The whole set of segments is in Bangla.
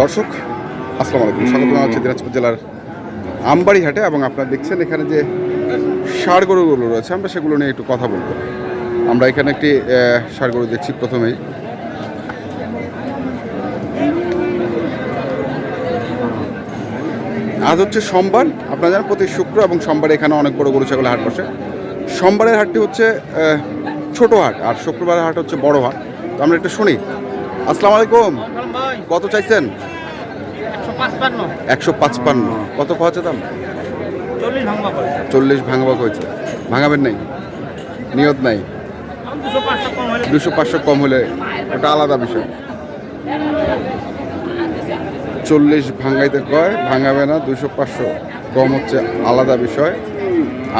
দর্শক আসসালামু আলাইকুম। স্বাগত জানাচ্ছি দিনাজপুর জেলার আমবাড়ি হাটে এবং আপনারা দেখছেন এখানে যে ষাড় গরুগুলো রয়েছে আমরা সেগুলো নিয়ে একটু কথা বলব। আমরা এখানে একটি ষাড় গরু দেখছি প্রথমেই। আজ হচ্ছে সোমবার আপনারা জানেন প্রতি শুক্র এবং সোমবার এখানে অনেক বড় গরু ছাগলের হাট বসে। সোমবারের হাটটি হচ্ছে ছোট হাট আর শুক্রবারের হাট হচ্ছে বড় হাট। তো আমরা একটু শুনি। আসসালামু আলাইকুম। কত চাইছেন? একশো পাঁচপান্ন। কত হচ্ছে দাম? চল্লিশ ভাঙাবাক হয়েছে। ভাঙাবেন নাই? নিয়ত নাই? দুশো পাঁচশো কম হলে। দুশো পাঁচশো কম হলে ওটা আলাদা বিষয়। চল্লিশ ভাঙাইতে কয়? ভাঙাবে না দুশো পাঁচশো কম হচ্ছে আলাদা বিষয়।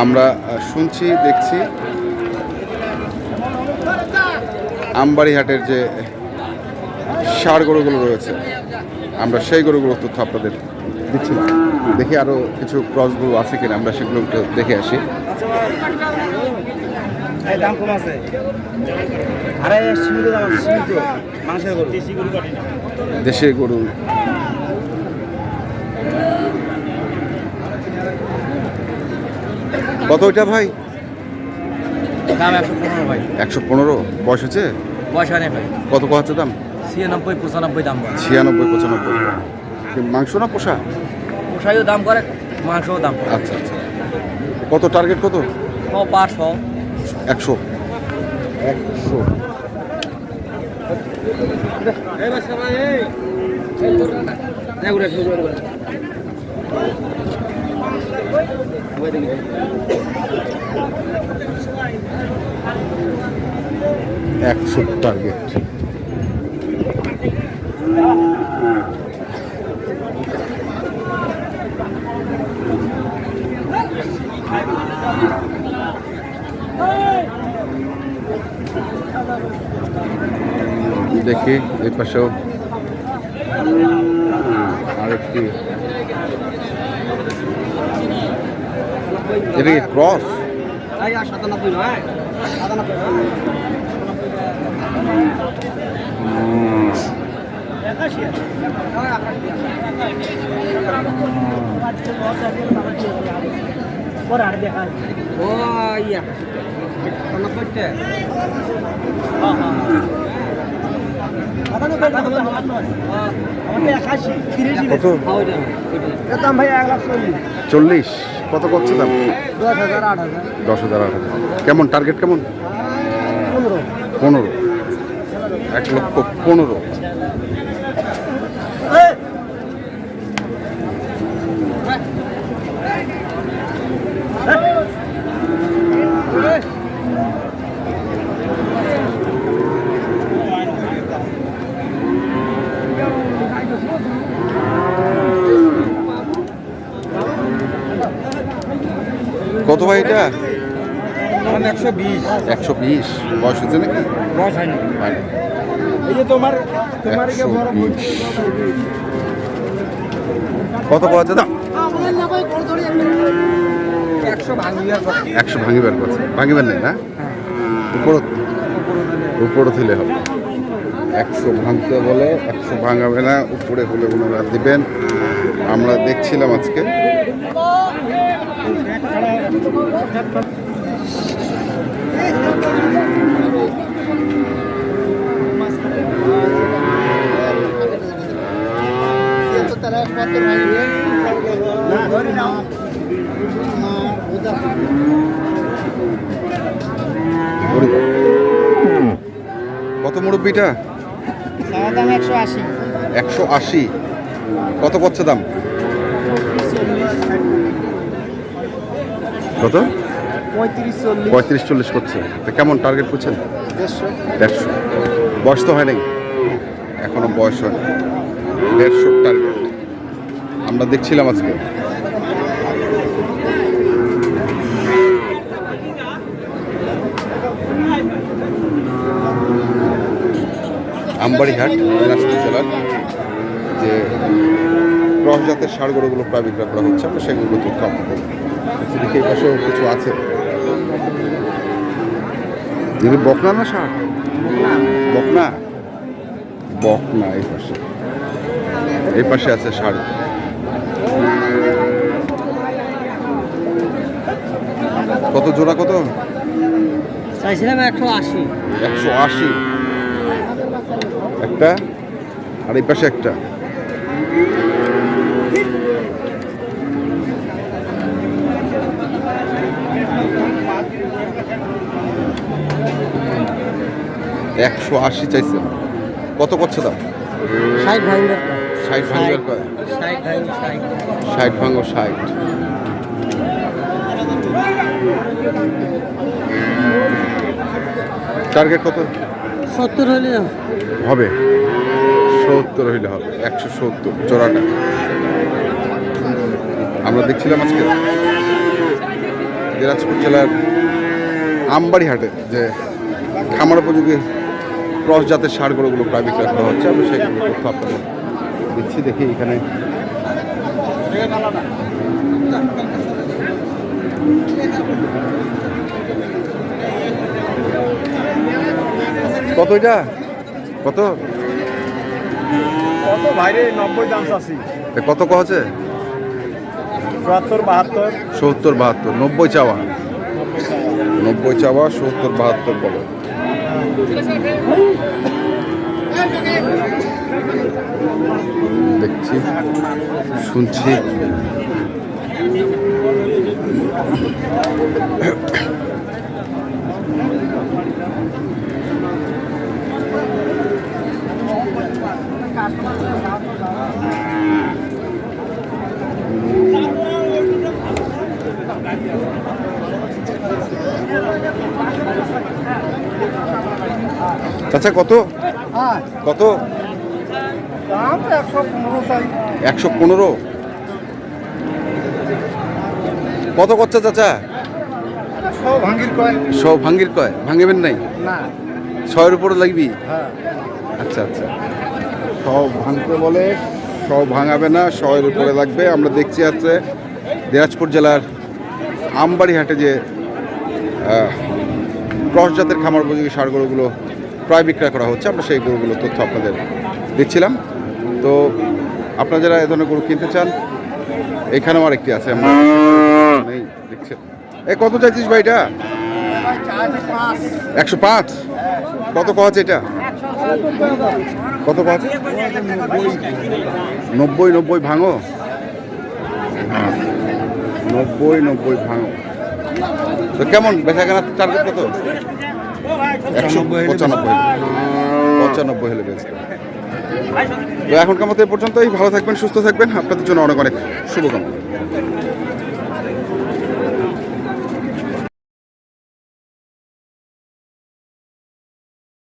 আমরা শুনছি দেখছি। আমবাড়ি হাটের যে সার গরুগুলো রয়েছে আমরা সেই গরুগুলোর তথ্য আপনাদের দিচ্ছি দেখি আরও কিছু ক্রস গরু আছে কিনা আমরা সেগুলো একটু দেখে আসি। এই দাম কম আছে। আরে সীমিত দাম সীমিত। মাংসের গরু। দেশি গরু। কাটি দেশের গরু কত ওইটা ভাই? দাম একশো পনেরো ভাই। একশো পনেরো? বয়স হচ্ছে পয়সা নেই ভাই কত কথা দাম? ছিয়ানব্বই পঁচানব্বই দাম ছিয়ানব্বই পঁচানব্বই। মাংস না পোষা পোশাইও দাম করে মাংসও দাম করে। আচ্ছা আচ্ছা। কত টার্গেট কত? ও পাঁচশো। একশো। একশো। একশো টার্গেট দেখি এই পাশেও। আরেকটি। এটা কি ক্রস সাতানব্বই নয় সাতানব্বই ও ইয়া সাতানব্বইটা কত দাম ভাই এক লাখ চল্লিশ। কত করছে দাম? দশ হাজার আট হাজার। দশ হাজার আট হাজার। কেমন? টার্গেট কেমন? পনেরো। পনেরো। এক লক্ষ পনেরো। কত ভাই এটা? একশো বিশ। একশো বিশ। বয়স হচ্ছে নাকি? বয়স হয়নি। হয়নি। কত পাওয়া যায় দাম একশো ভাঙিবার কথা ভাঙিবার নেই না উপরত উপরে দিলে হবে একশো ভাঙতে বলে একশো ভাঙাবে না উপরে হলে ওনারা দিবেন আমরা দেখছিলাম আজকে কত মুরব্বিটা? দাম একশো আশি। একশো আশি। কত করছে দাম? কত? পঁয়ত্রিশ চল্লিশ। করছে তো কেমন টার্গেট করছেন? দেড়শো। দেড়শো। বয়স তো হয় নাই? এখনও বয়স হয় দেড়শো টার্গেট আমরা দেখছিলাম আজকে। আমবাড়িহাট দিনাজপুর জেলার যে ক্রস জাতের ষাড় গরুগুলো প্রায় বিক্রয় করা হচ্ছে আমরা সেগুলো তথ্য আপনাদের পাশেও কিছু আছে। যদি বকনা না সার? বকনা। বকনা এই পাশে। এই পাশে আছে সার। কত জোড়া কত? চাইছিলাম একশো আশি। একশো আশি। একটা আর এই পাশে একটা। একশো আশি চাইছেন। কত করছে দাম? ষাট ভাঙবে। ষাট ভাঙবের কয়? ষাট ভাঙো ষাট। টার্গেট কত? সত্তর হলে হবে। সত্তর হইলে হবে, একশো সত্তর চোরাটা আমরা দেখছিলাম আজকে দিনাজপুর জেলার আমবাড়ি হাটে যে খামার উপযোগী ক্রস জাতের সার প্রায় বিক্রয় করা হচ্ছে। আমি সেইগুলো তথ্য আপনাদের দিচ্ছি, দেখি এখানে। কত এটা? কত? কত? বাইরে নব্বই দাম এ কত কহছে চুয়াত্তর বাহাত্তর। সত্তর বাহাত্তর নব্বই চাওয়া। নব্বই চাওয়া সত্তর বাহাত্তর বলো। দেখছি শুনছি। চাচা কত? হ্যাঁ। কত? একশো পনেরো কত করছে চাচা? সব ভাঙ্গির কয়। ভাঙিবেন নাই? ছয়ের উপরে লাগবি? হ্যাঁ। আচ্ছা আচ্ছা। সব ভাঙতে বলে সব ভাঙাবে না শয়ের উপরে লাগবে। আমরা দেখছি আছে দিনাজপুর জেলার আমবাড়ি হাটে যে ক্রস জাতের খামার উপযোগী সার প্রায় বিক্রয় করা হচ্ছে, আমরা সেই গরুগুলো তথ্য আপনাদের দিচ্ছিলাম। তো আপনারা যারা এ ধরনের গরু কিনতে চান, এখানেও আরেকটি আছে এ, কত চাইছিস ভাই এটা? একশো পাঁচ। কত কছে এটা? কত কছে নব্বই নব্বই ভাঙো। নব্বই নব্বই ভাঙো। তো কেমন বেচা কেনার টার্গেট কত? পঁচানব্বই হলে বেচতে তো এখনকার মতো এ পর্যন্তই। ভালো থাকবেন, সুস্থ থাকবেন। আপনাদের জন্য অনেক অনেক শুভকামনা।